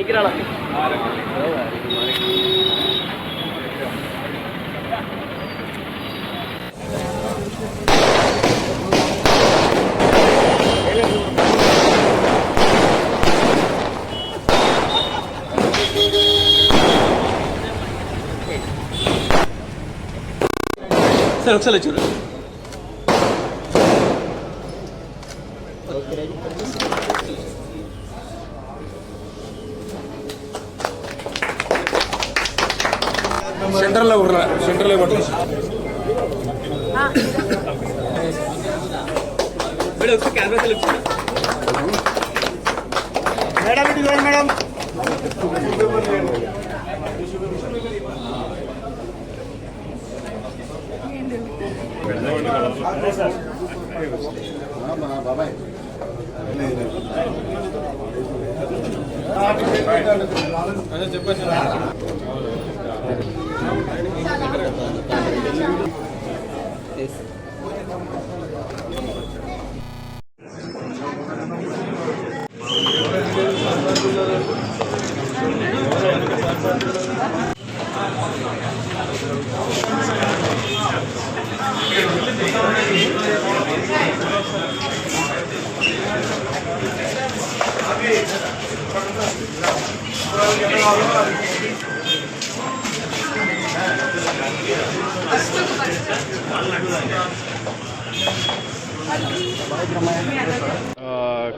നിൽക്കണോ ಸರ್ ಒಂದ್ಸಲ ಚೂರು కూడా సెంటర్లో కొట్టు మేడం ఒకసారి కెమెరా సెలెక్ట్ మేడం ఇటు చూడండి మేడం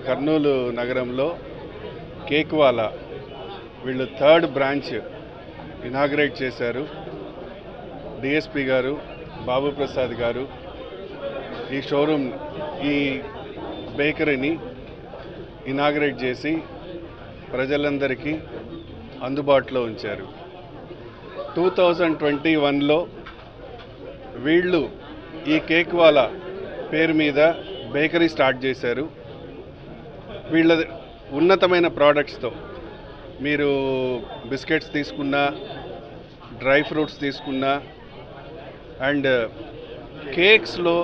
కర్నూలు నగరంలో కేక్వాలా వీళ్ళు థర్డ్ బ్రాంచ్ ఇనాగ్రేట్ చేశారు. డిఎస్పి గారు బాబు ప్రసాద్ గారు ఈ షోరూమ్ ఈ బేకరీని ఇనాగ్రేట్ చేసి ప్రజలందరికీ అందుబాటులో ఉంచారు. టూ థౌజండ్ ట్వంటీ వన్లో వీళ్ళు ఈ కేక్ వాళ్ళ పేరు మీద బేకరీ స్టార్ట్ చేశారు. వీళ్ళ ఉన్నతమైన ప్రోడక్ట్స్తో మీరు బిస్కెట్స్ తీసుకున్నా డ్రై ఫ్రూట్స్ తీసుకున్నా అండ్ కేక్స్లో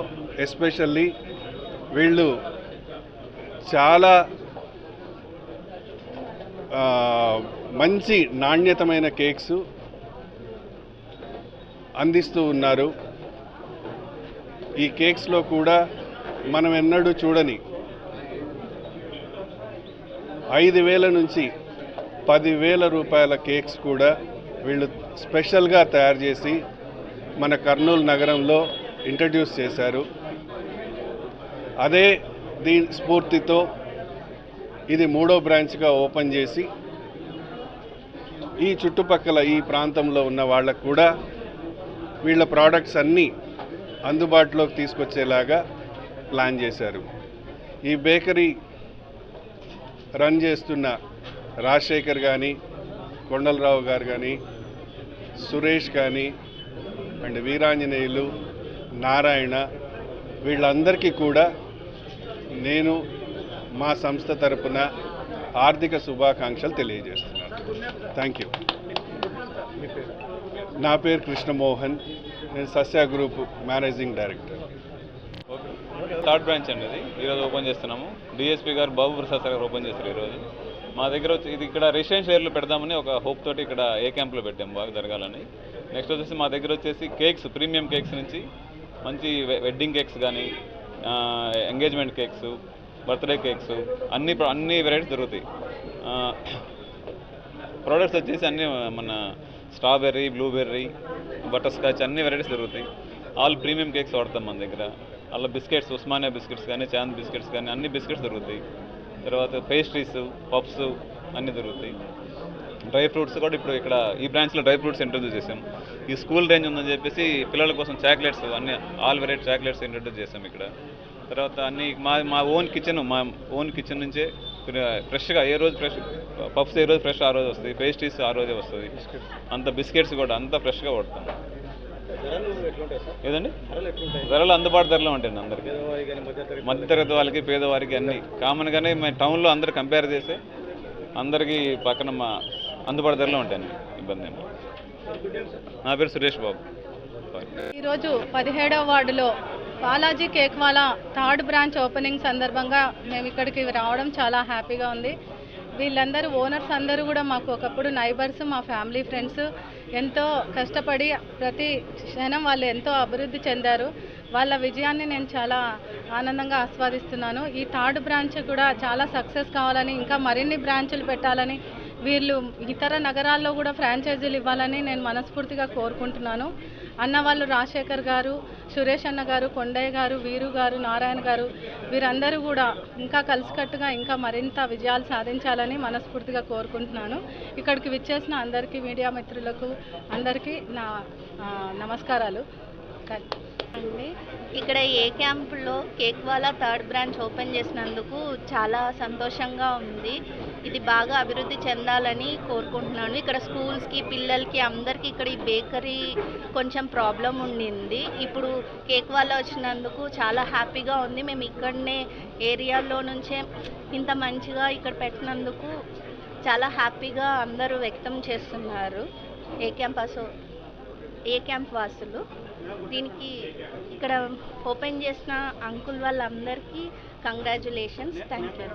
ఎస్పెషల్లీ వీళ్ళు చాలా మంచి నాణ్యతమైన కేక్స్ అందిస్తూ ఉన్నారు. ఈ కేక్స్లో కూడా మనం ఎన్నడూ చూడని ఐదు వేల నుంచి పదివేల రూపాయల కేక్స్ కూడా వీళ్ళు స్పెషల్గా తయారు చేసి మన కర్నూలు నగరంలో ఇంట్రడ్యూస్ చేశారు. అదే దీని స్ఫూర్తితో ఇది మూడో బ్రాంచ్గా ఓపెన్ చేసి ఈ చుట్టుపక్కల ఈ ప్రాంతంలో ఉన్న వాళ్ళకు కూడా వీళ్ళ ప్రోడక్ట్స్ అన్నీ అందుబాటులోకి తీసుకొచ్చేలాగా ప్లాన్ చేశారు. ఈ బేకరీ రన్ చేస్తున్న రాజశేఖర్ కానీ కొండలరావు గారు కానీ సురేష్ కానీ అండ్ వీరాంజనేయులు నారాయణ వీళ్ళందరికీ కూడా నేను మా సంస్థ తరపున ఆర్థిక శుభాకాంక్షలు తెలియజేస్తున్నాను. థ్యాంక్ యూ నా పేరు కృష్ణమోహన్. నేను Sasya group managing director. Third branch అండి ఇది. ఈరోజు ఓపెన్ చేస్తున్నాము. డిఎస్పీ గారు బాబు ప్రసాద్ సార్ గారు ఓపెన్ చేస్తారు ఈరోజు. మా దగ్గర వచ్చి ఇది ఇక్కడ రెసిడెన్షియల్ ఏరియాలో పెడదామని ఒక హోప్ తోటి ఇక్కడ ఏ క్యాంప్లో పెట్టాము బాగా జరగాలని. నెక్స్ట్ వచ్చేసి మా దగ్గర వచ్చేసి కేక్స్ ప్రీమియం కేక్స్ నుంచి మంచి వె- వెడ్డింగ్ కేక్స్ కానీ ఎంగేజ్మెంట్ కేక్స్ బర్త్డే కేక్స్ అన్ని అన్ని వెరైటీస్ దొరుకుతాయి. ప్రొడక్ట్స్ ప్రోడక్ట్స్ వచ్చేసి అన్ని మన స్ట్రాబెర్రీ బ్లూబెర్రీ బటర్ స్కాచ్ అన్ని వెరైటీస్ దొరుకుతాయి. ఆల్ ప్రీమియం కేక్స్ వాడతాం మన దగ్గర. అలా బిస్కెట్స్ ఉస్మానియా బిస్కెట్స్ కానీ చాంద్ బిస్కెట్స్ కానీ అన్ని బిస్కెట్స్ దొరుకుతాయి. తర్వాత పేస్ట్రీస్ పప్స్ అన్నీ దొరుకుతాయి. డ్రై ఫ్రూట్స్ కూడా ఇప్పుడు ఇక్కడ ఈ బ్రాంచ్లో డ్రై ఫ్రూట్స్ ఇంట్రొడ్యూస్ చేసాం ఈ స్కూల్ రేంజ్ ఉందని చెప్పేసి పిల్లల కోసం చాక్లెట్స్ అన్ని ఆల్ వెరైటీ చాక్లెట్స్ ఇంట్రొడ్యూస్ చేసాం ఇక్కడ. తర్వాత అన్ని మా మా ఓన్ కిచెన్ మా ఓన్ కిచెన్ నుంచే ఫ్రెష్గా ఏ రోజు ఫ్రెష్ పఫ్స్ ఏ రోజు ఫ్రెష్ ఆ రోజు వస్తుంది పేస్ట్రీస్ ఆ రోజే వస్తుంది. అంత బిస్కెట్స్ కూడా అంత ఫ్రెష్గా పడతాం ఏదండి? ధరలు అందుబాటు ధరలో ఉంటాయండి అందరికీ. మధ్యతరగతి వాళ్ళకి పేదవారికి అన్ని. కామన్గానే మేము టౌన్లో అందరు కంపేర్ చేస్తే అందరికీ పక్కన మా అందుబాటు ధరలో ఉంటాయండి ఇబ్బంది ఏమి లేదు. నా పేరు సురేష్ బాబు. ఈరోజు పదిహేడవ వార్డులో Balaji cake wala third branch opening సందర్భంగా మేము ఇక్కడికి రావడం చాలా హ్యాపీగా ఉంది. వీళ్ళందరూ ఓనర్స్ అందరూ కూడా మాకు ఒకప్పుడు నైబర్స్ మా ఫ్యామిలీ ఫ్రెండ్స్ ఎంతో కష్టపడి ప్రతి క్షణం వాళ్ళు ఎంతో అభివృద్ధి చెందారు. వాళ్ళ విజయాన్ని నేను చాలా ఆనందంగా ఆస్వాదిస్తున్నాను. ఈ థర్డ్ బ్రాంచ్ కూడా చాలా సక్సెస్ కావాలని ఇంకా మరిన్ని బ్రాంచులు పెట్టాలని వీళ్ళు ఇతర నగరాల్లో కూడా ఫ్రాంచైజీలు ఇవ్వాలని నేను మనస్ఫూర్తిగా కోరుకుంటున్నాను. అన్న వాళ్ళు రాజశేఖర్ గారు సురేష్ అన్న గారు కొండయ్య గారు వీరు గారు నారాయణ గారు వీరందరూ కూడా ఇంకా కలిసికట్టుగా ఇంకా మరింత విజయాలు సాధించాలని మనస్ఫూర్తిగా కోరుకుంటున్నాను. ఇక్కడికి విచ్చేసిన అందరికీ మీడియా మిత్రులకు అందరికీ నా నమస్కారాలు. అండి ఇక్కడ ఏ క్యాంపులో cake wala third branch open చేసినందుకు చాలా సంతోషంగా ఉంది. ఇది బాగా అభివృద్ధి చెందాలని కోరుకుంటున్నాను. ఇక్కడ స్కూల్స్కి పిల్లలకి అందరికీ ఇక్కడ ఈ బేకరీ కొంచెం ప్రాబ్లం ఉండింది. ఇప్పుడు కేక్ వల్ల వచ్చినందుకు చాలా హ్యాపీగా ఉంది. మేము ఇక్కడనే ఏరియాలో నుంచే ఇంత మంచిగా ఇక్కడ పెట్టినందుకు చాలా హ్యాపీగా అందరూ వ్యక్తం చేస్తున్నారు. ఏ క్యాంప్ అసో ఏ క్యాంప్ వాసులు? దీనికి ఇక్కడ ఓపెన్ చేసిన అంకుల్ వాళ్ళందరికీ కంగ్రాచులేషన్స్ థ్యాంక్ యూ.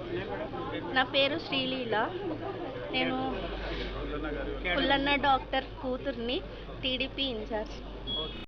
నా పేరు శ్రీలీల. నేను పుల్లన్న డాక్టర్ కూతుర్ని టీడీపీ ఇన్ఛార్జ్.